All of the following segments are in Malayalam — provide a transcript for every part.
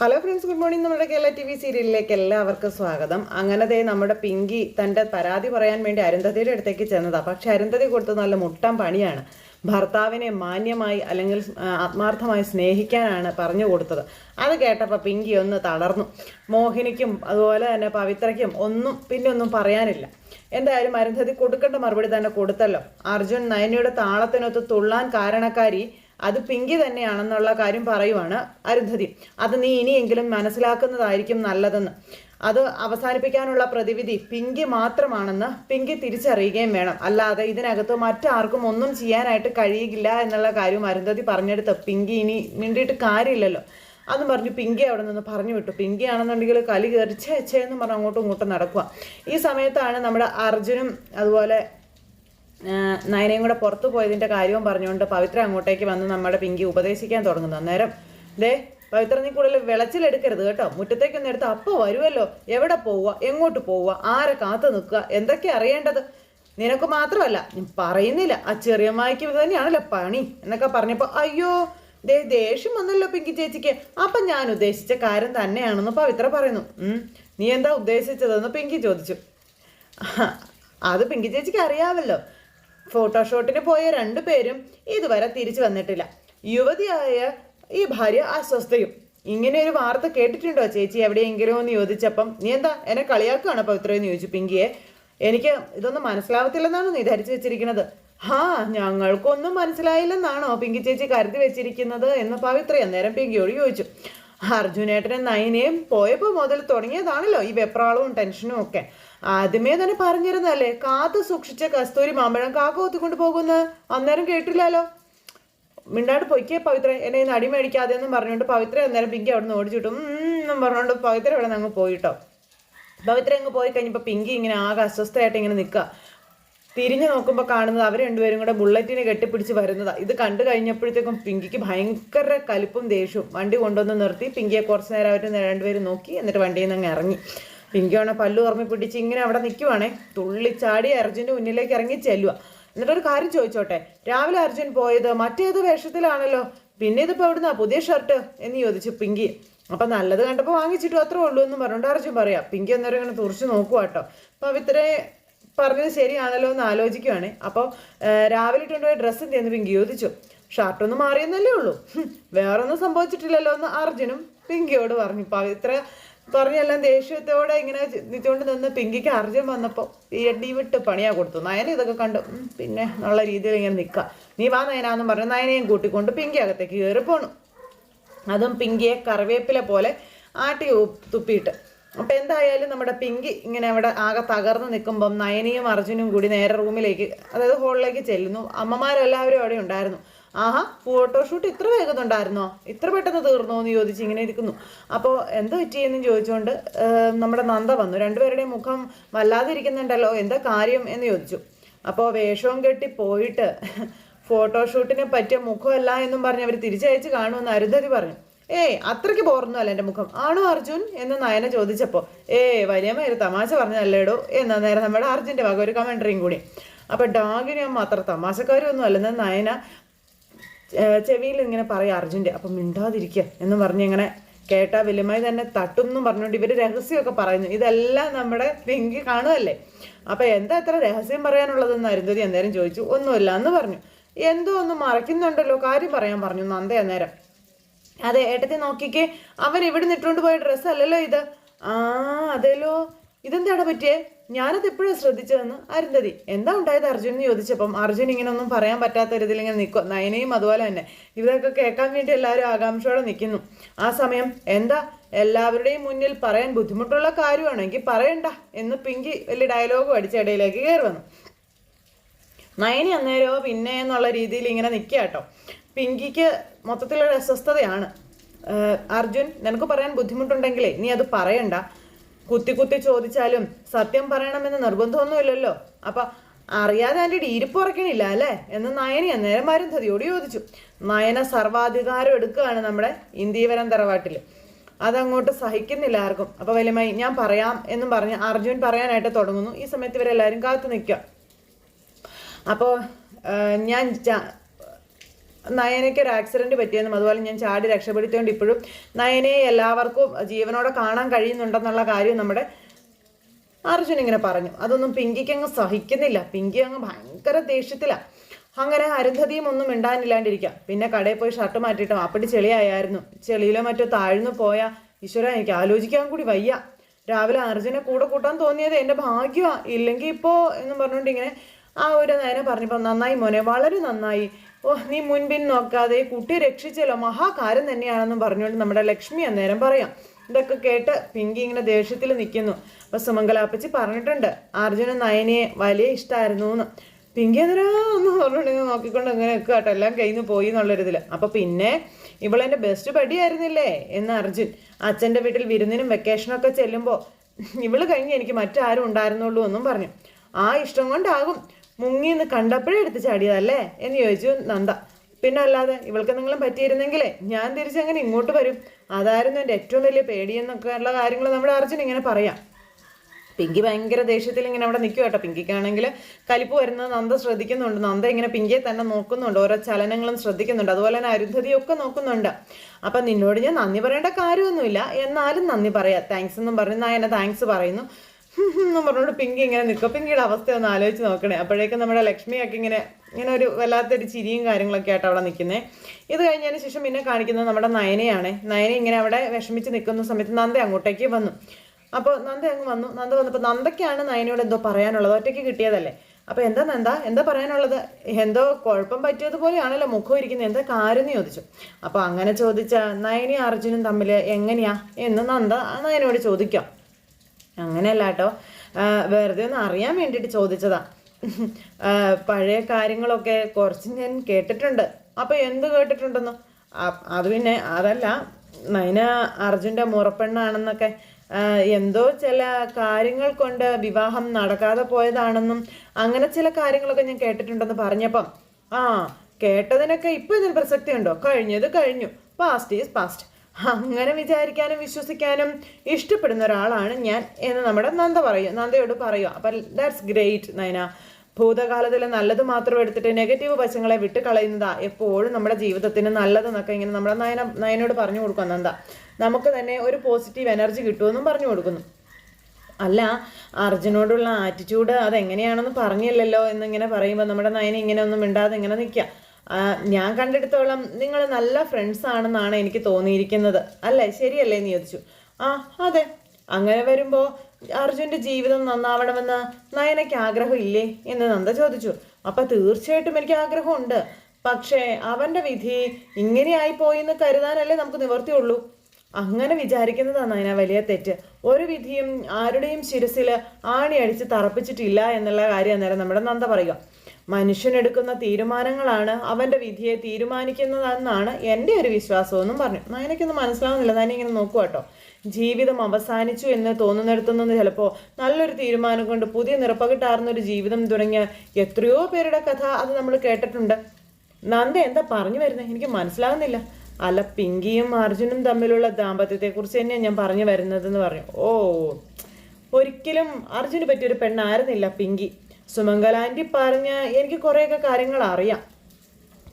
ഹലോ ഫ്രണ്ട്സ് ഗുഡ് മോർണിംഗ് നമ്മുടെ കേരള ടി വി സീരിയലിലേക്ക് എല്ലാവർക്കും സ്വാഗതം. അങ്ങനെ ദേ നമ്മുടെ പിങ്കി തന്റെ പരാതി പറയാൻ വേണ്ടി അരുന്ധതിയുടെ അടുത്തേക്ക് ചെന്നതാണ് പക്ഷെ അരുന്ധതി കൊടുത്ത നല്ല മുട്ടം പണിയാണ്. ഭർത്താവിനെ മാന്യമായി അല്ലെങ്കിൽ ആത്മാർത്ഥമായി സ്നേഹിക്കാനാണ് പറഞ്ഞു കൊടുത്തത്. അത് കേട്ടപ്പോൾ പിങ്കി ഒന്ന് തളർന്നു. മോഹിനിക്കും അതുപോലെ തന്നെ പവിത്രയ്ക്കും ഒന്നും പിന്നെ ഒന്നും പറയാനില്ല. എന്തായാലും അരുന്ധതി കൊടുക്കേണ്ട മറുപടി തന്നെ കൊടുത്തല്ലോ. അർജുൻ നയനയുടെ താളത്തിനൊത്ത് തുള്ളാൻ കാരണക്കാരി അത് പിങ്കി തന്നെയാണെന്നുള്ള കാര്യം പറയുവാണ് അരുന്ധതി. അത് നീ ഇനിയെങ്കിലും മനസ്സിലാക്കുന്നതായിരിക്കും നല്ലതെന്ന്. അത് അവസാനിപ്പിക്കാനുള്ള പ്രതിവിധി പിങ്കി മാത്രമാണെന്ന് പിങ്കി തിരിച്ചറിയുകയും വേണം. അല്ലാതെ ഇതിനകത്ത് മറ്റാർക്കും ഒന്നും ചെയ്യാനായിട്ട് കഴിയില്ല എന്നുള്ള കാര്യം അരുന്ധതി പറഞ്ഞെടുത്ത് പിങ്കി ഇനി മിണ്ടിയിട്ട് കാര്യമില്ലല്ലോ. അന്ന് പറഞ്ഞു പിങ്കി അവിടെ നിന്ന് പറഞ്ഞു വിട്ടു. പിങ്കി ആണെന്നുണ്ടെങ്കിൽ കലി കയറി ഛേ എന്ന് പറഞ്ഞ് അങ്ങോട്ടും ഇങ്ങോട്ടും നടക്കുക ഈ സമയത്താണ് നമ്മുടെ അർജുനും അതുപോലെ നയനയും കൂടെ പുറത്തു പോയതിന്റെ കാര്യവും പറഞ്ഞുകൊണ്ട് പവിത്ര അങ്ങോട്ടേക്ക് വന്ന് നമ്മുടെ പിങ്കി ഉപദേശിക്കാൻ തുടങ്ങുന്നു. അന്നേരം ദേ പവിത്ര നീ കൂടുതൽ വിളച്ചിലെടുക്കരുത് കേട്ടോ. മുറ്റത്തേക്കൊന്നും എടുത്ത് അപ്പോൾ വരുമല്ലോ എവിടെ പോവുക? എങ്ങോട്ട് പോവുക? ആരെ കാത്തു നിൽക്കുക? എന്തൊക്കെ അറിയേണ്ടത്? നിനക്ക് മാത്രമല്ല നീ പറയുന്നില്ല. ആ ചെറിയ ചെറിയമ്മായിക്ക് തന്നെയാണല്ലോ പണി എന്നൊക്കെ പറഞ്ഞപ്പോൾ അയ്യോ ദേ ദേഷ്യം വന്നല്ലോ പിങ്കി ചേച്ചിക്ക്. അപ്പം ഞാൻ ഉദ്ദേശിച്ച കാര്യം തന്നെയാണെന്ന് പവിത്ര പറയുന്നു. നീ എന്താ ഉദ്ദേശിച്ചതെന്ന് പിങ്കി ചോദിച്ചു. അത് പിങ്കി ചേച്ചിക്ക് അറിയാമല്ലോ. ഫോട്ടോഷൂട്ടിന് പോയ രണ്ടു പേരും ഇതുവരെ തിരിച്ചു വന്നിട്ടില്ല. യുവതിയായ ഈ ഭാര്യ അസ്വസ്ഥയും. ഇങ്ങനെ ഒരു വാർത്ത കേട്ടിട്ടുണ്ടോ ചേച്ചി? എവിടെയെങ്കിലും എന്ന് ചോദിച്ചപ്പം. നീ എന്താ എന്നെ കളിയാക്കുകയാണ് പവിത്ര എന്ന് ചോദിച്ചു പിങ്കിയെ? എനിക്ക് ഇതൊന്നും മനസ്സിലാവത്തില്ലെന്നാണോ നീ ധരിച്ചു വെച്ചിരിക്കുന്നത്? ഹാ ഞങ്ങൾക്കൊന്നും മനസ്സിലായില്ലെന്നാണോ പിങ്കി ചേച്ചി കരുതി വെച്ചിരിക്കുന്നത് എന്ന് പവിത്ര അന്നേരം പിങ്കിയോട് ചോദിച്ചു. അർജുനേട്ടനും നയനയും പോയപ്പോൾ മുതൽ തുടങ്ങിയതാണല്ലോ ഈ വെപ്രാളവും ടെൻഷനും ഒക്കെ. ആദ്യമേ തന്നെ പറഞ്ഞിരുന്നല്ലേ കാത്തു സൂക്ഷിച്ച കസ്തൂരി മാമ്പഴം കാക്ക കൊത്തിക്കൊണ്ട് പോകുന്ന അന്നേരം കേട്ടില്ലല്ലോ. മിണ്ടാണ്ട് പൊയ്ക്കേ പവിത്ര എന്നെ ഇന്ന് അടിമേടിക്കാതെ എന്നും പറഞ്ഞുകൊണ്ട് പവിത്ര അന്നേരം പിങ്കി അവിടെ നിന്ന് ഓടിച്ചിട്ടും എന്നും പറഞ്ഞുകൊണ്ട് പവിത്ര ഇവിടെ നിന്ന് അങ്ങ് പോയിട്ടോ. പവിത്ര അങ്ങ് പോയി കഴിഞ്ഞപ്പോൾ പിങ്കി ഇങ്ങനെ ആകെ അസ്വസ്ഥയായിട്ട് ഇങ്ങനെ നിൽക്കുക തിരിഞ്ഞു നോക്കുമ്പോൾ കാണുന്നത് അവർ രണ്ടുപേരും കൂടെ ബുള്ളറ്റിനെ കെട്ടിപ്പിടിച്ച് വരുന്നതാണ് ഇത് കണ്ടു കഴിഞ്ഞപ്പോഴത്തേക്കും പിങ്കിക്ക് ഭയങ്കര കലിപ്പും ദേഷ്യവും. വണ്ടി കൊണ്ടുവന്ന് നിർത്തി പിങ്കിയെ കുറച്ച് നേരം അവർ രണ്ടുപേരും നോക്കി എന്നിട്ട് വണ്ടിയിൽ നിന്ന് അങ്ങ് ഇറങ്ങി. പിങ്കിയാണെ പല്ലു ഓർമ്മ പിടിച്ച് ഇങ്ങനെ അവിടെ നിൽക്കുവാണേ തുള്ളിച്ചാടി അർജുന്റെ മുന്നിലേക്ക് ഇറങ്ങി ചെല്ലുക എന്നിട്ടൊരു കാര്യം ചോദിച്ചോട്ടെ? രാവിലെ അർജുൻ പോയത് മറ്റേത് വേഷത്തിലാണല്ലോ. പിന്നെ ഇതിപ്പോൾ എവിടുന്നാ? പുതിയ ഷർട്ട് എന്ന് ചോദിച്ചു പിങ്കി. അപ്പൊ നല്ലത് കണ്ടപ്പോൾ വാങ്ങിച്ചിട്ടു അത്രേ ഉള്ളൂ എന്ന് പറഞ്ഞുകൊണ്ട് അർജുൻ പറയാം പിങ്കി അന്നേരം ഇങ്ങനെ തുറച്ച് നോക്കുക കേട്ടോ പവിത്രയെ പറഞ്ഞത് ശരിയാണല്ലോ എന്ന് ആലോചിക്കുവാണ്. അപ്പോൾ രാവിലെ ഇട്ടുകൊണ്ടുപോയ ഡ്രസ്സ് എന്തെന്ന് പിങ്കി ചോദിച്ചു. ഷർട്ടൊന്ന് മാറിയെന്നല്ലേ ഉള്ളൂ. വേറൊന്നും സംഭവിച്ചിട്ടില്ലല്ലോ എന്ന് അർജുനും പിങ്കിയോട് പറഞ്ഞു. പവിത്ര പറഞ്ഞെല്ലാം ദേഷ്യത്തോടെ ഇങ്ങനെ നിന്നുകൊണ്ട് നിന്ന് പിങ്കിക്ക് അർജുൻ വന്നപ്പോൾ ഈ എഡ്ഡി വിട്ട് പണിയാ കൊടുത്തു. നയന ഇതൊക്കെ കണ്ടു. പിന്നെ നല്ല രീതിയിൽ ഇങ്ങനെ നിൽക്കുക നീ വാ നയനാന്ന് പറഞ്ഞു നയനയും കൂട്ടിക്കൊണ്ട് പിങ്കി അകത്തേക്ക് കയറി പോണു. അതും പിങ്കിയെ കറിവേപ്പില പോലെ ആട്ടി തുപ്പിയിട്ട്. അപ്പം എന്തായാലും നമ്മുടെ പിങ്കി ഇങ്ങനെ അവിടെ ആകെ തകർന്ന് നിൽക്കുമ്പം നയനിയും അർജുനും കൂടി നേരെ റൂമിലേക്ക് അതായത് ഹോളിലേക്ക് ചെല്ലുന്നു. അമ്മമാരെല്ലാവരും അവിടെ ഉണ്ടായിരുന്നു. ആഹാ ഫോട്ടോഷൂട്ട് ഇത്ര വേഗത്തുണ്ടായിരുന്നോ? ഇത്ര പെട്ടെന്ന് തീർന്നോ എന്ന് ചോദിച്ച് ഇങ്ങനെ ഇരിക്കുന്നു. അപ്പോൾ എന്ത് പറ്റിയെന്ന് ചോദിച്ചുകൊണ്ട് നമ്മുടെ നന്ദ വന്നു. രണ്ടുപേരുടെയും മുഖം വല്ലാതെ ഇരിക്കുന്നുണ്ടല്ലോ എന്താ കാര്യം എന്ന് ചോദിച്ചു. അപ്പോൾ വേഷവും കെട്ടി പോയിട്ട് ഫോട്ടോഷൂട്ടിനെ പറ്റിയ മുഖമല്ല എന്നും പറഞ്ഞ് അവർ തിരിച്ചയച്ച് കാണുമെന്ന് അരുന്ധതി പറഞ്ഞു. ഏയ് അത്രയ്ക്ക് പോർന്നല്ല എന്റെ മുഖം. ആണോ അർജുൻ? എന്ന് നയന ചോദിച്ചപ്പോൾ ഏയ് വലിയമ്മ ഒരു തമാശ പറഞ്ഞല്ലേടോ എന്ന നേരം നമ്മുടെ അർജുന്റെ വക ഒരു കമൻട്രിയും കൂടി. അപ്പോൾ ഡാഗിനെ അമ്മ അത്ര തമാശക്കാരൊന്നും അല്ലെന്ന് നയന ചെവിയിൽ ഇങ്ങനെ പറയാം അർജുന്റെ അപ്പം മിണ്ടാതിരിക്കുക എന്ന് പറഞ്ഞ് ഇങ്ങനെ കേട്ടാ വലുമായി തന്നെ തട്ടും എന്നും പറഞ്ഞുകൊണ്ട് ഇവർ രഹസ്യമൊക്കെ പറയുന്നു. ഇതെല്ലാം നമ്മുടെ പിങ്കി കാണുമല്ലേ അപ്പം എന്താ എത്ര രഹസ്യം പറയാനുള്ളതെന്ന് അരുന്ധതി അന്നേരം ചോദിച്ചു. ഒന്നുമില്ല എന്ന് പറഞ്ഞു. എന്തോ ഒന്ന് മറയ്ക്കുന്നുണ്ടല്ലോ കാര്യം പറയാൻ പറഞ്ഞു നന്ദ അന്നേരം. അതെ ഏട്ടത്തി നോക്കിക്കേ അവൻ ഇവിടെ നിട്ടുകൊണ്ട് പോയ ഡ്രസ്സല്ലല്ലോ ഇത്. ആ അതേലോ. ഇതെന്താടാ പറ്റിയേ? ഞാനത് എപ്പോഴും ശ്രദ്ധിച്ചതെന്ന് അരുന്ധതി. എന്താ ഉണ്ടായത് അർജുൻ എന്ന് ചോദിച്ചപ്പം അർജുൻ ഇങ്ങനെ ഒന്നും പറയാൻ പറ്റാത്ത ഇതിലിങ്ങനെ ഇങ്ങനെ നിൽക്കുക നയനയും അതുപോലെ തന്നെ. ഇവരൊക്കെ കേൾക്കാൻ വേണ്ടി എല്ലാവരും ആകാംക്ഷയോടെ നിൽക്കുന്നു. ആ സമയം എന്താ? എല്ലാവരുടെയും മുന്നിൽ പറയാൻ ബുദ്ധിമുട്ടുള്ള കാര്യമാണെങ്കിൽ പറയണ്ട എന്ന് പിങ്കി വലിയ ഡയലോഗ് അടിച്ച ഇടയിലേക്ക് കയറി വന്നു. നയനി അന്നേരമോ പിന്നെ എന്നുള്ള രീതിയിൽ ഇങ്ങനെ നിൽക്കുക കേട്ടോ. പിങ്കിക്ക് മൊത്തത്തിലൊരു അസ്വസ്ഥതയാണ്. അർജുൻ നിനക്ക് പറയാൻ ബുദ്ധിമുട്ടുണ്ടെങ്കിലേ നീ അത് പറയണ്ട. കുത്തി കുത്തി ചോദിച്ചാലും സത്യം പറയണമെന്ന് നിർബന്ധമൊന്നുമില്ലല്ലോ. അപ്പൊ അറിയാതെ എന്റെ ഇരിപ്പുറക്കണില്ല അല്ലേ? എന്ന് നയനി അന്നേരം മരുന്ധതിയോട് ചോദിച്ചു. നയന സർവാധികാരം എടുക്കുകയാണ് നമ്മുടെ ഇന്ദീവരം തറവാട്ടിൽ അതങ്ങോട്ട് സഹിക്കുന്നില്ല ആർക്കും. അപ്പൊ വലിയമായി ഞാൻ പറയാം എന്നും പറഞ്ഞ് അർജുൻ പറയാനായിട്ട് തുടങ്ങുന്നു. ഈ സമയത്ത് ഇവരെല്ലാവരും കാത്തു നിൽക്കുക. അപ്പോൾ ഞാൻ നയനയ്ക്ക് ഒരു ആക്സിഡന്റ് പറ്റിയെന്നും അതുപോലെ ഞാൻ ചാടി രക്ഷപ്പെടുത്തിയോണ്ട് ഇപ്പോഴും നയനയെ എല്ലാവർക്കും ജീവനോടെ കാണാൻ കഴിയുന്നുണ്ടെന്നുള്ള കാര്യം നമ്മുടെ അർജുൻ ഇങ്ങനെ പറഞ്ഞു. അതൊന്നും പിങ്കിക്ക് അങ്ങ് സഹിക്കുന്നില്ല. പിങ്കി അങ്ങ് ഭയങ്കര ദേഷ്യത്തിലാ. അങ്ങനെ അരുന്ധതിയും ഒന്നും മിണ്ടാനില്ലാണ്ടിരിക്കാം. പിന്നെ കടയിൽ പോയി ഷർട്ട് മാറ്റിയിട്ട് അപ്പടി ചെളിയായിരുന്നു ചെളിയിലോ മറ്റോ താഴ്ന്നു പോയ ഈശ്വര എനിക്ക് ആലോചിക്കാൻ കൂടി വയ്യ. രാവിലെ അർജുനെ കൂടെ കൂട്ടാൻ തോന്നിയത് എന്റെ ഭാഗ്യമാ ഇല്ലെങ്കിൽ ഇപ്പോ എന്ന് പറഞ്ഞുകൊണ്ട് ഇങ്ങനെ ആ ഒരു നേരെ പറഞ്ഞപ്പോൾ നന്നായി മോനെ വളരെ നന്നായി. ഓ നീ മുൻപിൻ നോക്കാതെ കുട്ടിയെ രക്ഷിച്ചല്ലോ മഹാകാര്യം തന്നെയാണെന്നും പറഞ്ഞുകൊണ്ട് നമ്മുടെ ലക്ഷ്മി അന്നേരം പറയാം. ഇതൊക്കെ കേട്ട് പിങ്കി ഇങ്ങനെ ദേഷ്യത്തിൽ നിൽക്കുന്നു. അപ്പൊ സുമംഗലാപ്പച്ചി പറഞ്ഞിട്ടുണ്ട് അർജുനൻ നയനയെ വലിയ ഇഷ്ടമായിരുന്നു എന്ന് പിങ്കി എന്ന് പറഞ്ഞുകൊണ്ട് നോക്കിക്കൊണ്ട് ഇങ്ങനെ നിൽക്കുക കേട്ടോ എല്ലാം കയ്യിൽ നിന്ന് പോയി എന്നുള്ളൊരിതിൽ അപ്പൊ പിന്നെ ഇവളെന്റെ ബെസ്റ്റ് പടിയായിരുന്നില്ലേ എന്ന് അർജുൻ അച്ഛന്റെ വീട്ടിൽ വിരുന്നിനും വെക്കേഷനൊക്കെ ചെല്ലുമ്പോൾ ഇവൾ കഴിഞ്ഞ് എനിക്ക് മറ്റാരും ഉണ്ടായിരുന്നുള്ളൂ എന്നും പറഞ്ഞു. ആ ഇഷ്ടം കൊണ്ടാകും. മുങ്ങി എന്ന് കണ്ടപ്പോഴേ എടുത്ത് ചാടിയതല്ലേ? എന്ന് ചോദിച്ചു നന്ദ. പിന്നെ അല്ലാതെ ഇവൾക്ക് എന്തെങ്കിലും പറ്റിയിരുന്നെങ്കിലേ ഞാൻ തിരിച്ചങ്ങനെ ഇങ്ങോട്ട് വരും. അതായിരുന്നു എന്റെ ഏറ്റവും വലിയ പേടിയെന്നൊക്കെ ഉള്ള കാര്യങ്ങൾ നമ്മുടെ അർജുൻ ഇങ്ങനെ പറയാം. പിങ്കി ഭയങ്കര ദേഷ്യത്തിൽ ഇങ്ങനെ അവിടെ നിൽക്കും കേട്ടോ. പിങ്കിക്കാണെങ്കിൽ കലിപ്പ് വരുന്നത് നന്ദ ശ്രദ്ധിക്കുന്നുണ്ട്. നന്ദ ഇങ്ങനെ പിങ്കിയെ തന്നെ നോക്കുന്നുണ്ട്. ഓരോ ചലനങ്ങളും ശ്രദ്ധിക്കുന്നുണ്ട്. അതുപോലെ തന്നെ അരുന്ധതിയൊക്കെ നോക്കുന്നുണ്ട്. അപ്പം നിന്നോട് ഞാൻ നന്ദി പറയേണ്ട കാര്യമൊന്നുമില്ല. എന്നാലും നന്ദി പറയാം. താങ്ക്സ് എന്നും പറഞ്ഞ് എന്നെ താങ്ക്സ് പറയുന്നു. എന്നും പറഞ്ഞോണ്ട് പിങ്കി ഇങ്ങനെ നിൽക്കും. പിങ്കിയുടെ അവസ്ഥ ഒന്ന് ആലോചിച്ച് നോക്കണേ. അപ്പോഴേക്കും നമ്മുടെ ലക്ഷ്മിയൊക്കെ ഇങ്ങനെ ഇങ്ങനെ ഒരു വല്ലാത്തൊരു ചിരിയും കാര്യങ്ങളൊക്കെ ആയിട്ട് അവിടെ നിൽക്കുന്നത് ഇത് കഴിഞ്ഞതിന് ശേഷം പിന്നെ കാണിക്കുന്നത് നമ്മുടെ നയനയാണ്. നയന ഇങ്ങനെ അവിടെ വിഷമിച്ച് നിൽക്കുന്ന സമയത്ത് നന്ദ അങ്ങോട്ടേക്ക് വന്നു. അപ്പോൾ നന്ദ അങ്ങ് വന്നു. നന്ദ വന്നപ്പോൾ നന്ദയ്ക്കാണ് നയനയോട് എന്തോ പറയാനുള്ളത്. ഒറ്റയ്ക്ക് കിട്ടിയതല്ലേ. അപ്പോൾ എന്താ നന്ദ? എന്താ പറയാനുള്ളത്? എന്തോ കുഴപ്പം പറ്റിയതുപോലെയാണല്ലോ മുഖം ഇരിക്കുന്നത്. എന്താ കാര്യം ചോദിച്ചു. അപ്പോൾ അങ്ങനെ ചോദിച്ച നയനി അർജുനും തമ്മിൽ എങ്ങനെയാ എന്ന് നന്ദ നയനോട് ചോദിക്കാം. അങ്ങനെയല്ല കേട്ടോ വെറുതെ ഒന്ന് അറിയാൻ വേണ്ടിയിട്ട് ചോദിച്ചതാ. പഴയ കാര്യങ്ങളൊക്കെ കുറച്ച് ഞാൻ കേട്ടിട്ടുണ്ട്. അപ്പോൾ എന്ത് കേട്ടിട്ടുണ്ടെന്നോ? അത് പിന്നെ അതല്ല നൈന അർജുന്റെ മുറപ്പെണ്ണാണെന്നൊക്കെ. എന്തോ ചില കാര്യങ്ങൾ കൊണ്ട് വിവാഹം നടക്കാതെ പോയതാണെന്നും അങ്ങനെ ചില കാര്യങ്ങളൊക്കെ ഞാൻ കേട്ടിട്ടുണ്ടെന്ന് പറഞ്ഞപ്പം ആ കേട്ടതിനൊക്കെ ഇപ്പൊ ഇതിന് പ്രസക്തി ഉണ്ടോ കഴിഞ്ഞത് കഴിഞ്ഞു. പാസ്റ്റ് ഈസ് പാസ്റ്റ് അങ്ങനെ വിചാരിക്കാനും വിശ്വസിക്കാനും ഇഷ്ടപ്പെടുന്ന ഒരാളാണ് ഞാൻ എന്ന് നമ്മുടെ നന്ദ പറയും. നന്ദയോട് പറയുക അപ്പം ദാറ്റ്സ് ഗ്രേറ്റ് നയന. ഭൂതകാലത്തിലെ നല്ലത് മാത്രം എടുത്തിട്ട് നെഗറ്റീവ് വശങ്ങളെ വിട്ട് കളയുന്നതാ എപ്പോഴും നമ്മുടെ ജീവിതത്തിന് നല്ലതെന്നൊക്കെ ഇങ്ങനെ നമ്മുടെ നയന നയനോട് പറഞ്ഞു കൊടുക്കും നന്ദ. നമുക്ക് തന്നെ ഒരു പോസിറ്റീവ് എനർജി കിട്ടുമെന്നും പറഞ്ഞു കൊടുക്കുന്നു. അല്ല അർജുനോടുള്ള ആറ്റിറ്റ്യൂഡ് അതെങ്ങനെയാണെന്ന് പറഞ്ഞില്ലല്ലോ എന്നിങ്ങനെ പറയുമ്പോൾ നമ്മുടെ നയന ഇങ്ങനെ ഒന്നും മിണ്ടാതെ ഇങ്ങനെ നിൽക്കുക. ഞാൻ കണ്ടെടുത്തോളം നിങ്ങൾ നല്ല ഫ്രണ്ട്സ് ആണെന്നാണ് എനിക്ക് തോന്നിയിരിക്കുന്നത്. അല്ലേ? ശരിയല്ലേ എന്ന് ചോദിച്ചു. ആ അതെ. അങ്ങനെ വരുമ്പോൾ അർജുന്റെ ജീവിതം നന്നാവണമെന്ന് നയനയ്ക്ക് ആഗ്രഹമില്ലേ എന്ന് നന്ദ ചോദിച്ചു. അപ്പം തീർച്ചയായിട്ടും എനിക്ക് ആഗ്രഹമുണ്ട്. പക്ഷേ അവന്റെ വിധി ഇങ്ങനെയായി പോയി എന്ന് കരുതാനല്ലേ നമുക്ക് നിവർത്തിയുള്ളൂ. അങ്ങനെ വിചാരിക്കുന്നതാണ് അതിനാ വലിയ തെറ്റ്. ഒരു വിധിയും ആരുടെയും ശിരസിൽ ആണി അടിച്ച് തറപ്പിച്ചിട്ടില്ല എന്നുള്ള കാര്യം അന്നേരം നമ്മുടെ നന്ദ പറയുക. മനുഷ്യനെടുക്കുന്ന തീരുമാനങ്ങളാണ് അവന്റെ വിധിയെ തീരുമാനിക്കുന്നതെന്നാണ് എന്റെ ഒരു വിശ്വാസമെന്നും പറഞ്ഞു. നയനയ്ക്കൊന്നും മനസ്സിലാവുന്നില്ല. നയന ഇങ്ങനെ നോക്കുക കേട്ടോ. ജീവിതം അവസാനിച്ചു എന്ന് തോന്നുന്നിടത്തുനിന്ന് ചിലപ്പോൾ നല്ലൊരു തീരുമാനം കൊണ്ട് പുതിയ നിറപ്പകിട്ടാർന്നൊരു ജീവിതം തുടങ്ങിയ എത്രയോ പേരുടെ കഥ അത് നമ്മൾ കേട്ടിട്ടുണ്ട്. നന്ദ എന്താ പറഞ്ഞു വരുന്നത് എനിക്ക് മനസ്സിലാവുന്നില്ല. അല്ല പിങ്കിയും അർജുനും തമ്മിലുള്ള ദാമ്പത്യത്തെക്കുറിച്ച് തന്നെയാണ് ഞാൻ പറഞ്ഞു വരുന്നതെന്ന് പറഞ്ഞു. ഓ ഒരിക്കലും അർജുന് പറ്റിയൊരു പെണ്ണായിരുന്നില്ല പിങ്കി. സുമംഗലാന്റി പറഞ്ഞ എനിക്ക് കുറേയൊക്കെ കാര്യങ്ങൾ അറിയാം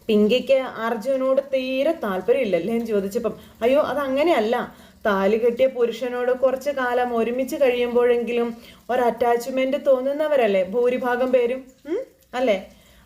പിങ്കിക്ക് അർജുനോട് തീരെ താല്പര്യമില്ലല്ലേ എന്ന് ചോദിച്ചപ്പം അയ്യോ അതങ്ങനെയല്ല. താലി കെട്ടിയ പുരുഷനോട് കുറച്ച് കാലം ഒരുമിച്ച് കഴിയുമ്പോഴെങ്കിലും ഒരു അറ്റാച്ച്മെന്റ് തോന്നുന്നവരല്ലേ ഭൂരിഭാഗം പേരും അല്ലേ?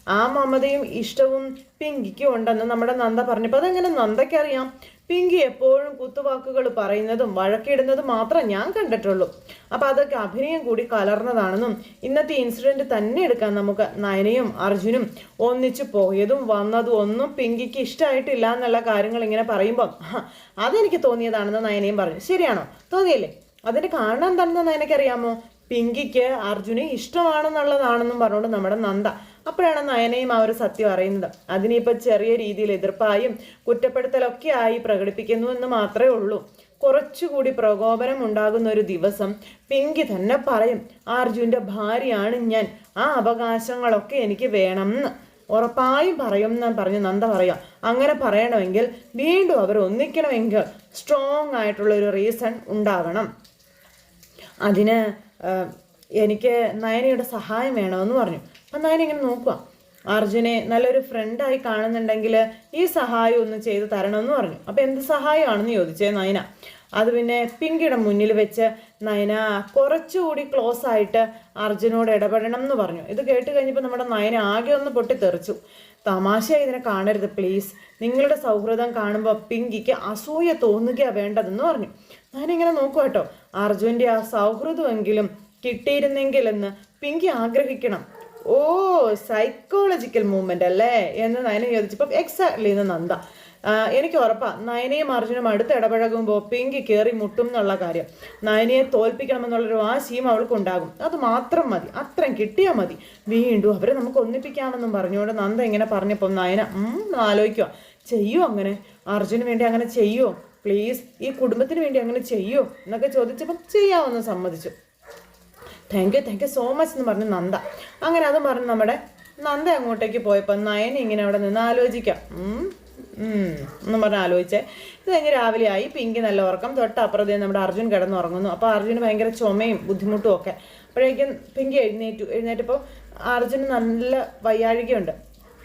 ആ മമതയും ഇഷ്ടവും പിങ്കിക്കും ഉണ്ടെന്ന് നമ്മുടെ നന്ദ പറഞ്ഞപ്പോൾ അതെങ്ങനെ നന്ദയ്ക്കറിയാം? പിങ്കി എപ്പോഴും കുത്തുവാക്കുകൾ പറയുന്നതും വഴക്കിടുന്നതും മാത്രം ഞാൻ കണ്ടിട്ടുള്ളൂ. അപ്പൊ അതൊക്കെ അഭിനയം കൂടി കലർന്നതാണെന്നും ഇന്നത്തെ ഇൻസിഡന്റ് തന്നെ എടുക്കാൻ നമുക്ക്. നയനയും അർജുനും ഒന്നിച്ചു പോയതും വന്നതും ഒന്നും പിങ്കിക്ക് ഇഷ്ടമായിട്ടില്ല എന്നുള്ള കാര്യങ്ങൾ ഇങ്ങനെ പറയുമ്പം "ഹ, അതെനിക്ക് തോന്നിയതാണെന്ന് നയനയും പറഞ്ഞു. ശരിയാണോ? തോന്നിയല്ലേ? അതിന്റെ കാരണം എന്താണെന്ന് നയനയ്ക്കറിയാമോ പിങ്കിക്ക് അർജുനെ ഇഷ്ടമാണെന്നുള്ളതാണെന്നും പറഞ്ഞുകൊണ്ട് നമ്മുടെ നന്ദ അപ്പോഴാണ് നയനയും ആ ഒരു സത്യം അറിയുന്നത്. അതിനിപ്പോൾ ചെറിയ രീതിയിൽ എതിർപ്പായും കുറ്റപ്പെടുത്തലൊക്കെ ആയി പ്രകടിപ്പിക്കുന്നു എന്ന് മാത്രമേ ഉള്ളൂ. കുറച്ചുകൂടി പ്രകോപനം ഉണ്ടാകുന്ന ഒരു ദിവസം പിങ്കി തന്നെ പറയും അർജുന്റെ ഭാര്യയാണ് ഞാൻ. ആ അവകാശങ്ങളൊക്കെ എനിക്ക് വേണം എന്ന് ഉറപ്പായും പറയും എന്ന് പറഞ്ഞു നന്ദ പറയാം. അങ്ങനെ പറയണമെങ്കിൽ വീണ്ടും അവർ ഒന്നിക്കണമെങ്കിൽ സ്ട്രോങ് ആയിട്ടുള്ള ഒരു റീസൺ ഉണ്ടാകണം. അതിന് എനിക്ക് നയനയുടെ സഹായം വേണമെന്ന് പറഞ്ഞു. അപ്പം ഇങ്ങനെ നോക്കുക അർജുനെ നല്ലൊരു ഫ്രണ്ടായി കാണുന്നുണ്ടെങ്കിൽ ഈ സഹായം ഒന്ന് ചെയ്തു തരണമെന്ന് പറഞ്ഞു. അപ്പം എന്ത് സഹായമാണെന്ന് ചോദിച്ചേ നയന. അത് പിന്നെ പിങ്കിയുടെ മുന്നിൽ വെച്ച് നയന കുറച്ചുകൂടി ക്ലോസ് ആയിട്ട് അർജുനോട് ഇടപെടണം എന്ന് പറഞ്ഞു. ഇത് കേട്ട് കഴിഞ്ഞപ്പോൾ നമ്മുടെ നയന ആകെ ഒന്ന് പൊട്ടിത്തെറിച്ചു. തമാശയായി ഇതിനെ കാണരുത് പ്ലീസ് നിങ്ങളുടെ സൗഹൃദം കാണുമ്പോൾ പിങ്കിക്ക് അസൂയ തോന്നുകയാണ് വേണ്ടതെന്ന് പറഞ്ഞു. ഞാനിങ്ങനെ നോക്കുക കേട്ടോ. അർജുന്റെ ആ സൗഹൃദമെങ്കിലും കിട്ടിയിരുന്നെങ്കിലെന്ന് പിങ്കി ആഗ്രഹിക്കണം. ഓ സൈക്കോളജിക്കൽ മൂവ്മെന്റ് അല്ലേ? എന്ന് നയന ചോദിച്ചപ്പോൾ എക്സാക്ട്ലി എന്ന് നന്ദ. എനിക്ക് ഉറപ്പാ നയനയും അർജുനും അടുത്ത് ഇടപഴകുമ്പോൾ പിങ്കി കയറി മുട്ടും എന്നുള്ള കാര്യം. നയനയെ തോൽപ്പിക്കണമെന്നുള്ളൊരു വാശിയും അവൾക്കുണ്ടാകും. അത് മാത്രം മതി അത്രയും കിട്ടിയാൽ മതി. വീണ്ടും അവരെ നമുക്ക് ഒന്നിപ്പിക്കാമെന്നും പറഞ്ഞുകൊണ്ട് നന്ദ ഇങ്ങനെ പറഞ്ഞപ്പോൾ നയന ആലോചിക്കുക ചെയ്യോ അങ്ങനെ? അർജുന് വേണ്ടി അങ്ങനെ ചെയ്യോ? പ്ലീസ് ഈ കുടുംബത്തിന് വേണ്ടി അങ്ങനെ ചെയ്യോ? എന്നൊക്കെ ചോദിച്ചപ്പം ചെയ്യാമെന്ന് സമ്മതിച്ചു. Thank you thank you so much എന്ന് പറഞ്ഞു നന്ദ. അങ്ങനെ അതും പറഞ്ഞ് നമ്മുടെ നന്ദ അങ്ങോട്ടേക്ക് പോയപ്പോൾ നയന ഇങ്ങനെ അവിടെ നിന്ന് ആലോചിക്കാം. എന്ന് പറഞ്ഞ് ആലോചിച്ചേ. ഇത് കഴിഞ്ഞ് രാവിലെ ആയി പിങ്കി നല്ല ഉറക്കം. തൊട്ടപ്പുറത്തേ നമ്മുടെ അർജുൻ കിടന്നുറങ്ങുന്നു. അപ്പോൾ അർജുന് ഭയങ്കര ചുമയും ബുദ്ധിമുട്ടും ഒക്കെ. അപ്പോഴേക്കും പിങ്കി എഴുന്നേറ്റു. എഴുന്നേറ്റപ്പോൾ അർജുന് നല്ല വയ്യാഴികയുണ്ട്.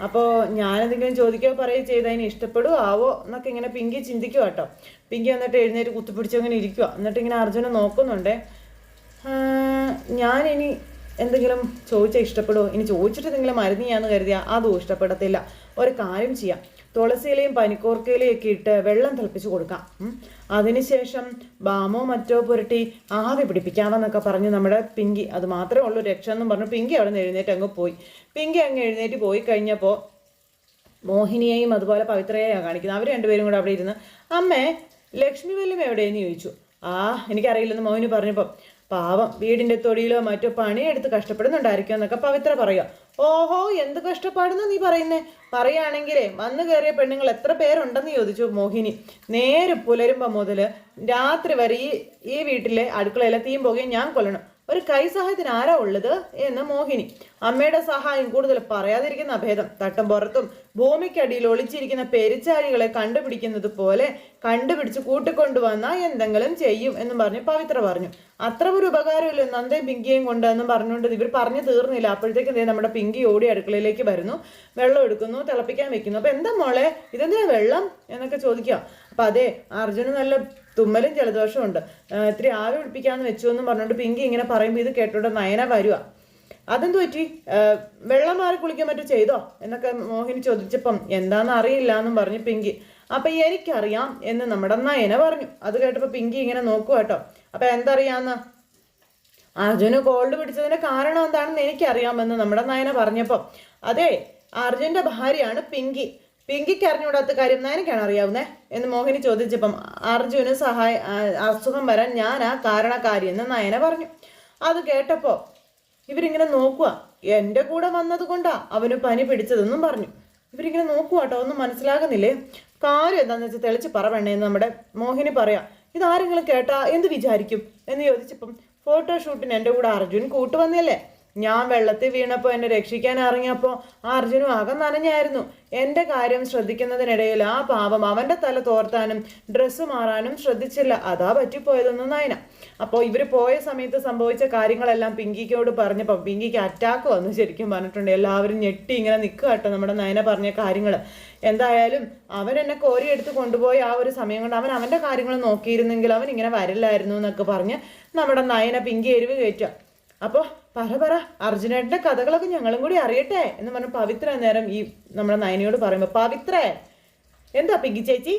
അപ്പോൾ ഞാനെന്തെങ്കിലും ചോദിക്കുകയോ പറയുകയോ ചെയ്ത് അതിന് ഇഷ്ടപ്പെടുവോ ആവോ എന്നൊക്കെ ഇങ്ങനെ പിങ്കി ചിന്തിക്കുക കേട്ടോ. പിങ്കി വന്നിട്ട് എഴുന്നേറ്റ് കുത്തിപ്പിടിച്ചങ്ങനെ ഇരിക്കുക എന്നിട്ട് ഇങ്ങനെ അർജുനെ നോക്കുന്നുണ്ടേ. ഞാനിനി എന്തെങ്കിലും ചോദിച്ചാൽ ഇഷ്ടപ്പെടുമോ ഇനി ചോദിച്ചിട്ട് എന്തെങ്കിലും മരുന്ന് ചെയ്യാന്ന് കരുതിയാൽ അതും ഇഷ്ടപ്പെടത്തില്ല. ഒരു കാര്യം ചെയ്യാം. തുളസിയിലയും പനിക്കൂർക്കയിലയും ഒക്കെ ഇട്ട് വെള്ളം തിളപ്പിച്ച് കൊടുക്കാം. അതിനുശേഷം ബാമോ മറ്റോ പുരട്ടി ആവി പിടിപ്പിക്കാമെന്നൊക്കെ പറഞ്ഞ് നമ്മുടെ പിങ്കി. അത് മാത്രമേ ഉള്ളൂ രക്ഷ എന്നും പറഞ്ഞു പിങ്കി അവിടെ നിന്ന് എഴുന്നേറ്റ് അങ്ങ് പോയി. പിങ്കി അങ്ങ് എഴുന്നേറ്റ് പോയി കഴിഞ്ഞപ്പോൾ മോഹിനിയെയും അതുപോലെ പവിത്രയെയാണ് കാണിക്കുന്നത്. അവർ രണ്ടുപേരും കൂടെ അവിടെ ഇരുന്ന് അമ്മേ ലക്ഷ്മി വല്യം എവിടെയെന്ന് ചോദിച്ചു? ആ എനിക്കറിയില്ലെന്ന് മോഹിനി പറഞ്ഞപ്പോൾ പാവം വീടിന്റെ തൊടിയിലോ മറ്റോ പണിയെടുത്ത് കഷ്ടപ്പെടുന്നുണ്ടായിരിക്കും എന്നൊക്കെ പവിത്ര പറയുക. ഓഹോ എന്ത് കഷ്ടപ്പാടുന്നു നീ പറയുന്നേ? പറയുകയാണെങ്കിലേ വന്നു കയറിയ പെണ്ണുങ്ങൾ എത്ര പേരുണ്ടെന്ന് ചോദിച്ചു മോഹിനി. നേരെ പുലരുമ്പോൾ മുതൽ രാത്രി വരെ ഈ ഈ വീട്ടിലെ അടുക്കളയിലെ തീം പോകുകയും ഞാൻ കൊല്ലണം. ഒരു കൈ സഹായത്തിന് ആരാ ഉള്ളത് എന്ന് മോഹിനി. അമ്മയുടെ സഹായം കൂടുതൽ പറയാതിരിക്കുന്ന അഭേദം തട്ടും പുറത്തും ഭൂമിക്കടിയിൽ ഒളിച്ചിരിക്കുന്ന പെരിച്ചാഴികളെ കണ്ടുപിടിക്കുന്നത് പോലെ കണ്ടുപിടിച്ച് കൂട്ടിക്കൊണ്ടുവന്നാൽ എന്തെങ്കിലും ചെയ്യും എന്നും പറഞ്ഞ് പവിത്ര പറഞ്ഞു. അത്ര ഒരു ഉപകാരമില്ല നന്ദേ പിങ്കിയും കൊണ്ട് എന്നും പറഞ്ഞുകൊണ്ട് ഇവർ പറഞ്ഞു തീർന്നില്ല. അപ്പോഴത്തേക്കും ദേ നമ്മുടെ പിങ്കി ഓടി അടുക്കളയിലേക്ക് വരുന്നു. വെള്ളം എടുക്കുന്നു തിളപ്പിക്കാൻ വെക്കുന്നു. അപ്പൊ എന്താ മോളെ? ഇതെന്തിനാ വെള്ളം എന്നൊക്കെ ചോദിക്കുക. അപ്പൊ അതെ അർജുന് നല്ല തുമ്മലും ആ, ഇത്തിരി ആവി പിടിപ്പിക്കാന്ന് വെച്ചു എന്നും പറഞ്ഞുകൊണ്ട് പിങ്കി ഇങ്ങനെ പറയുമ്പോൾ ഇത് കേട്ടോണ്ട് നയന വരുക അതെന്തു പറ്റി? വെള്ളം മാറി കുളിക്കാൻ മറ്റോ ചെയ്തോ? എന്നൊക്കെ മോഹിനി ചോദിച്ചപ്പം എന്താന്ന് അറിയില്ല എന്നും പറഞ്ഞു പിങ്കി. അപ്പൊ എനിക്കറിയാം എന്ന് നമ്മുടെ നയന പറഞ്ഞു. അത് കേട്ടപ്പോ പിങ്കി ഇങ്ങനെ നോക്കുക കേട്ടോ അപ്പൊ എന്തറിയാന്ന്? അർജുന് കോൾഡ് പിടിച്ചതിന്റെ കാരണം എന്താണെന്ന് എനിക്കറിയാമെന്ന് നമ്മുടെ നയന പറഞ്ഞപ്പോൾ അതെ അർജുന്റെ ഭാര്യയാണ് പിങ്കി. പിങ്കിക്ക് അറിഞ്ഞുകൂടാത്ത കാര്യം നയനക്കാണ് അറിയാവുന്നേ? എന്ന് മോഹിനി ചോദിച്ചപ്പം അർജുന് സഹായ അസുഖം വരാൻ ഞാനാ കാരണക്കാരി എന്ന് നയന പറഞ്ഞു. അത് കേട്ടപ്പോ ഇവരിങ്ങനെ നോക്കുക എന്റെ കൂടെ വന്നത് കൊണ്ടാ അവന് പനി പിടിച്ചതെന്നും പറഞ്ഞു. ഇവരിങ്ങനെ നോക്കുക കേട്ടോ ഒന്നും മനസ്സിലാകുന്നില്ലേ? കാര്യം എന്താണെന്ന് വെച്ചാൽ തെളിച്ച് പറ വേണേന്ന് നമ്മുടെ മോഹിനി പറയാ. ഇതാരെങ്കിലും കേട്ടാ എന്ത് വിചാരിക്കും? എന്ന് ചോദിച്ചപ്പം ഫോട്ടോഷൂട്ടിന് എന്റെ കൂടെ അർജുൻ കൂട്ടുവന്നല്ലേ ഞാൻ വെള്ളത്തിൽ വീണപ്പോൾ എന്നെ രക്ഷിക്കാൻ ഇറങ്ങിയപ്പോൾ ആ അർജുനും അകം നനഞ്ഞായിരുന്നു. എന്റെ കാര്യം ശ്രദ്ധിക്കുന്നതിനിടയിൽ ആ പാവം അവന്റെ തല തോർത്താനും ഡ്രസ്സ് മാറാനും ശ്രദ്ധിച്ചില്ല. അതാ പറ്റിപ്പോയതൊന്നും നയന. അപ്പോൾ ഇവർ പോയ സമയത്ത് സംഭവിച്ച കാര്യങ്ങളെല്ലാം പിങ്കിക്കോട് പറഞ്ഞപ്പോൾ പിങ്കിക്ക് അറ്റാക്ക് വന്നു ശരിക്കും പറഞ്ഞിട്ടുണ്ട്. എല്ലാവരും ഞെട്ടി ഇങ്ങനെ നിൽക്കുക കേട്ടോ നമ്മുടെ നയന പറഞ്ഞ കാര്യങ്ങൾ എന്തായാലും അവൻ എന്നെ കോരിയെടുത്ത് കൊണ്ടുപോയി ആ ഒരു സമയം കൊണ്ട് അവൻ അവന്റെ കാര്യങ്ങൾ നോക്കിയിരുന്നെങ്കിൽ അവൻ ഇങ്ങനെ വരില്ലായിരുന്നു എന്നൊക്കെ പറഞ്ഞ് നമ്മുടെ നയന പിങ്കി എരിവ് കയറ്റുക. അപ്പോൾ പറ പറ. അർജുനേട്ടന്റെ കഥകളൊക്കെ ഞങ്ങളും കൂടി അറിയട്ടെ എന്ന് പറഞ്ഞ പവിത്ര നേരം ഈ നമ്മുടെ നയനയോട് പറയുമ്പോൾ പവിത്രേ എന്താ പിങ്കി ചേച്ചി?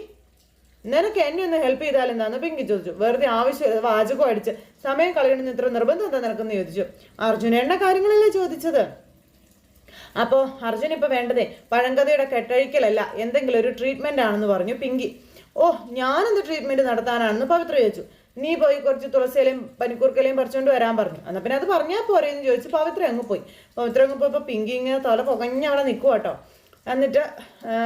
നിനക്ക് എന്നെ ഒന്ന് ഹെൽപ്പ് ചെയ്താൽ എന്താന്ന് പിങ്കി ചോദിച്ചു. വെറുതെ ആവശ്യം വാചകം അടിച്ച് സമയം കളയണമെന്ന് ഇത്ര നിർബന്ധം എന്താ നിനക്കെന്ന് ചോദിച്ചു. അർജുനേട്ടന്റെ കാര്യങ്ങളല്ലേ ചോദിച്ചത്? അപ്പോൾ അർജുൻ ഇപ്പോൾ വേണ്ടതേ പഴങ്കഥയുടെ കെട്ടഴിക്കലല്ല എന്തെങ്കിലും ഒരു ട്രീറ്റ്മെന്റ് ആണെന്ന് പറഞ്ഞു പിങ്കി. ഓ ഞാനെന്ത് ട്രീറ്റ്മെന്റ് നടത്താനാണെന്ന് പവിത്ര ചോദിച്ചു. നീ പോയി കുറച്ച് തുളസിയിലയും പനിക്കൂർക്കലയും പറിച്ചുകൊണ്ട് വരാൻ പറഞ്ഞു. എന്നാൽ പിന്നെ അത് പറഞ്ഞാൽ പോരെ എന്ന് ചോദിച്ചു പവിത്ര അങ്ങ് പോയി. പവിത്ര അങ്ങ് പോയപ്പോൾ പിങ്കി ഇങ്ങനെ തല പുകഞ്ഞ് അവിടെ നിൽക്കുക കേട്ടോ. എന്നിട്ട്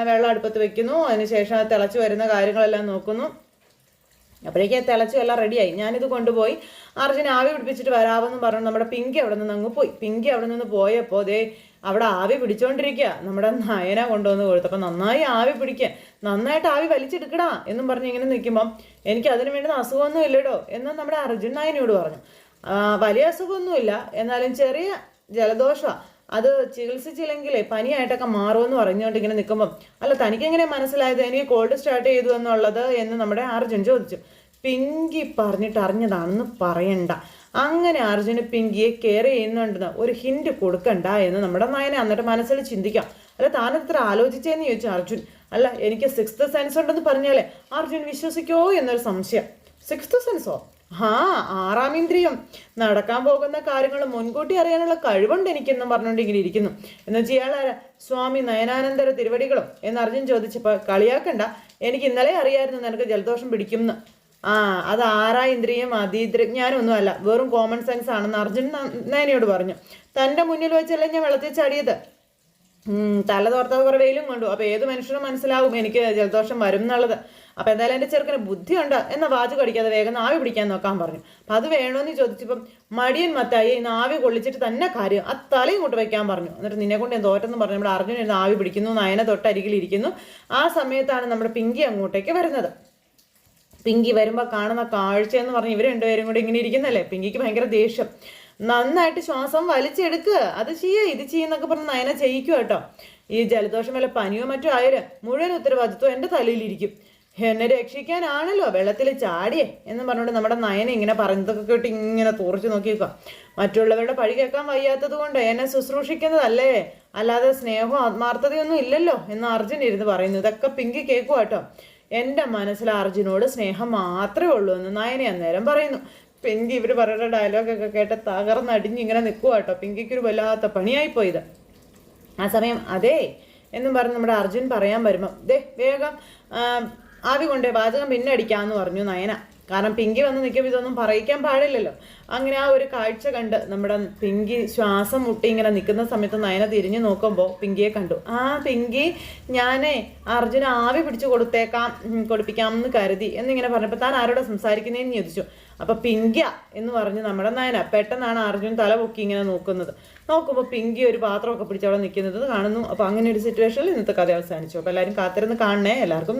വെള്ളം അടുപ്പത്ത് വെക്കുന്നു. അതിനുശേഷം അത് തിളച്ച് വരുന്ന കാര്യങ്ങളെല്ലാം നോക്കുന്നു. അപ്പോഴേക്കും തിളച്ചു എല്ലാം റെഡിയായി. ഞാനിത് കൊണ്ടുപോയി. അർജുൻ ആവി പിടിപ്പിച്ചിട്ട് വരാമെന്ന് പറഞ്ഞു. നമ്മുടെ പിങ്കി അവിടെ നിന്ന് അങ്ങ് പോയി. പിങ്കി അവിടെ നിന്ന് പോയപ്പോൾ അതേ അവിടെ ആവി പിടിച്ചുകൊണ്ടിരിക്കുക നമ്മുടെ നയന കൊണ്ടുവന്ന് കൊടുത്തു അപ്പം നന്നായി ആവി പിടിക്കുക നന്നായിട്ട് ആവി വലിച്ചെടുക്കടാ എന്നും പറഞ്ഞ് ഇങ്ങനെ നിൽക്കുമ്പം എനിക്ക് അതിന് വേണ്ടുന്ന അസുഖമൊന്നും ഇല്ലടോ എന്ന് നമ്മുടെ അർജുൻ നായനോട് പറഞ്ഞു. വലിയ അസുഖമൊന്നുമില്ല. എന്നാലും ചെറിയ ജലദോഷമാണ് അത് ചികിത്സിച്ചില്ലെങ്കിലേ പനിയായിട്ടൊക്കെ മാറുമെന്ന് പറഞ്ഞുകൊണ്ട് ഇങ്ങനെ നിൽക്കുമ്പം അല്ല തനിക്ക് എങ്ങനെ മനസ്സിലായത്? എനിക്ക് കോൾഡ് സ്റ്റാർട്ട് ചെയ്തു എന്നുള്ളത് എന്ന് നമ്മുടെ അർജുൻ ചോദിച്ചു. പിങ്കി പറഞ്ഞിട്ട് അറിഞ്ഞതാണെന്ന് പറയണ്ട. അങ്ങനെ അർജുന് പിങ്കിയെ കെയർ ചെയ്യുന്നുണ്ടെന്ന് ഒരു ഹിൻഡ് കൊടുക്കണ്ട എന്ന് നമ്മുടെ നയനെ എന്നിട്ട് മനസ്സിൽ ചിന്തിക്കാം. അല്ല താനെത്ര ആലോചിച്ചേന്ന് ചോദിച്ചു അർജുൻ. അല്ല എനിക്ക് സിക്സ്ത് സെൻസ് ഉണ്ടെന്ന് പറഞ്ഞാലേ അർജുൻ വിശ്വസിക്കോ എന്നൊരു സംശയം. സിക്സ്ത് സെൻസോ ആ ആറാം ഇന്ദ്രിയം. നടക്കാൻ പോകുന്ന കാര്യങ്ങൾ മുൻകൂട്ടി അറിയാനുള്ള കഴിവുണ്ട് എനിക്കെന്നും പറഞ്ഞുകൊണ്ടിങ്ങനെ ഇരിക്കുന്നു. എന്ന് വെച്ചാൽ ഇയാളാരാ സ്വാമി നയനാനന്ദര തിരുവടികളും. എന്ന് അർജുൻ ചോദിച്ചപ്പോൾ കളിയാക്കണ്ട എനിക്ക് ഇന്നലെ അറിയായിരുന്നു നിനക്ക് ജലദോഷം പിടിക്കുമെന്ന് ആ അത് ആറാ ഇന്ദ്രിയം അതീന്ദ്രജ്ഞാനൊന്നുമല്ല വെറും കോമൺ സെൻസ് ആണെന്ന് അർജുൻ നയനയോട് പറഞ്ഞു. തന്റെ മുന്നിൽ വെച്ചല്ലേ ഞാൻ വെള്ളത്തിൽ ചാടിയത്? തല തോർത്തത് കുറെ വെയിലും കൊണ്ടു. അപ്പൊ ഏത് മനുഷ്യനും മനസ്സിലാവും എനിക്ക് ജലദോഷം വരും എന്നുള്ളത്. അപ്പൊ എന്തായാലും എന്റെ ചെറുക്കന് ബുദ്ധിയുണ്ട് എന്ന വാചു കടിക്കാതെ വേഗം ആവി പിടിക്കാൻ നോക്കാൻ പറഞ്ഞു. അപ്പൊ അത് വേണോന്ന് ചോദിച്ചപ്പം മടിയൻ മത്തായി ഇന്ന് ആവി കൊള്ളിച്ചിട്ട് തന്നെ കാര്യം ആ തലയും കൊണ്ട് വെക്കാൻ പറഞ്ഞു. എന്നിട്ട് നിന്നെ കൊണ്ട് ഞാൻ തോറ്റെന്ന് പറഞ്ഞു. നമ്മുടെ അർജുൻ ഇരുന്ന് ആവി പിടിക്കുന്നു നയന തൊട്ടരികിൽ ഇരിക്കുന്നു. ആ സമയത്താണ് നമ്മുടെ പിങ്കി അങ്ങോട്ടേക്ക് വരുന്നത്. പിങ്കി വരുമ്പോൾ കാണുന്ന കാഴ്ച എന്ന് പറഞ്ഞ് ഇവർ രണ്ടുപേരും കൂടി ഇങ്ങനെ ഇരിക്കുന്നല്ലേ? പിങ്കിക്ക് ഭയങ്കര ദേഷ്യം. നന്നായിട്ട് ശ്വാസം വലിച്ചെടുക്കുക അത് ചെയ്യുക ഇത് ചെയ്യുന്നൊക്കെ പറഞ്ഞ് നയന ചെയ്യിക്കുക കേട്ടോ. ഈ ജലദോഷം വല്ല പനിയോ മറ്റോ ആയാലും മുഴുവൻ ഉത്തരവാദിത്വം എന്റെ തലയിലിരിക്കും. എന്നെ രക്ഷിക്കാനാണല്ലോ. വെള്ളത്തിൽ ചാടിയേ എന്ന് പറഞ്ഞുകൊണ്ട് നമ്മുടെ നയന ഇങ്ങനെ പറഞ്ഞതൊക്കെ കേട്ട് ഇങ്ങനെ തുറച്ചു നോക്കിയേക്കുക മറ്റുള്ളവരുടെ പഴി കേൾക്കാൻ വയ്യാത്തത് കൊണ്ട് എന്നെ ശുശ്രൂഷിക്കുന്നതല്ലേ? അല്ലാതെ സ്നേഹവും ആത്മാർത്ഥതയൊന്നും ഇല്ലല്ലോ എന്ന് അർജുൻ ഇരുന്ന് പറയുന്നു. ഇതൊക്കെ പിങ്കി കേൾക്കുക കേട്ടോ. എന്റെ മനസ്സിൽ അർജുനോട് സ്നേഹം മാത്രമേ ഉള്ളൂ എന്ന് നയനെ അന്നേരം പറയുന്നു. പിങ്കി ഇവർ പറയുന്ന ഡയലോഗൊക്കെ കേട്ട് തകർന്നടിഞ്ഞ് ഇങ്ങനെ നിൽക്കുക കേട്ടോ പിങ്കിക്ക് ഒരു വല്ലാത്ത പണിയായിപ്പോയത് ആ സമയം അതേ എന്നും പറഞ്ഞ് നമ്മുടെ അർജുൻ പറയാൻ വരുമ്പം ദേ വേഗം ആവി കൊണ്ടേ പാചകം പിന്നെ അടിക്കാമെന്ന് പറഞ്ഞു നയന. കാരണം പിങ്കി വന്ന് നിൽക്കുമ്പോൾ ഇതൊന്നും പറയിക്കാൻ പാടില്ലല്ലോ. അങ്ങനെ ആ ഒരു കാഴ്ച കണ്ട് നമ്മുടെ പിങ്കി ശ്വാസം മുട്ടി ഇങ്ങനെ നിൽക്കുന്ന സമയത്ത് നയന തിരിഞ്ഞു നോക്കുമ്പോൾ പിങ്കിയെ കണ്ടു. ആ പിങ്കി ഞാനേ അർജുന ആവി പിടിച്ചു കൊടുത്തേക്കാം കൊടുപ്പിക്കാം എന്ന് കരുതി എന്നിങ്ങനെ പറഞ്ഞപ്പോൾ താൻ ആരോടെ സംസാരിക്കുന്നതെന്ന് ചോദിച്ചു. അപ്പൊ പിങ്ക്യ എന്ന് പറഞ്ഞ് നമ്മുടെ നയന. പെട്ടെന്നാണ് അർജുൻ തല പൊക്കി ഇങ്ങനെ നോക്കുന്നത്. നോക്കുമ്പോൾ പിങ്കി ഒരു പാത്രമൊക്കെ പിടിച്ച് അവിടെ നിൽക്കുന്നത് കാണുന്നു. അപ്പൊ അങ്ങനെ ഒരു സിറ്റുവേഷനിൽ ഇന്നത്തെ കഥ അവസാനിച്ചു. അപ്പൊ എല്ലാവരും കാത്തിരുന്ന് കാണണേ. എല്ലാവർക്കും